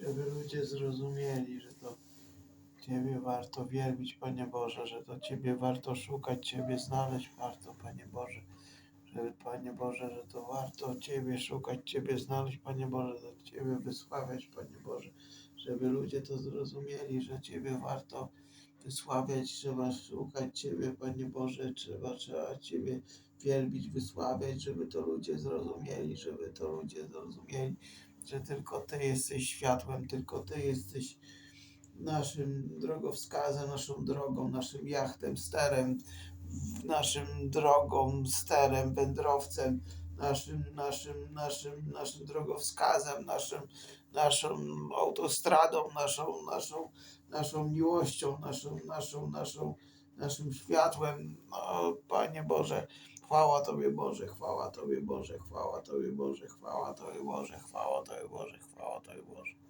żeby ludzie zrozumieli, że to Ciebie warto wielbić, Panie Boże, że to Ciebie warto szukać, Ciebie znaleźć warto, Panie Boże. Żeby, Panie Boże, że to warto Ciebie szukać, Ciebie znaleźć, Panie Boże, że Ciebie wysławiać, Panie Boże. Żeby ludzie to zrozumieli, że Ciebie warto wysławiać, trzeba szukać Ciebie, Panie Boże, trzeba, trzeba Ciebie wielbić, wysławiać, żeby to ludzie zrozumieli, żeby to ludzie zrozumieli, że tylko Ty jesteś światłem, tylko Ty jesteś naszym drogowskazem, naszą drogą, naszym jachtem, sterem, naszym drogą, sterem, wędrowcem, naszym, naszym, naszym, naszym drogowskazem, naszym, naszą autostradą, naszą, naszą, naszą miłością, naszą, naszą, naszą, naszym światłem. O, Panie Boże, chwała Tobie Boże, chwała Tobie Boże, chwała Tobie Boże, chwała Tobie Boże, chwała Tobie Boże, chwała Tobie Boże.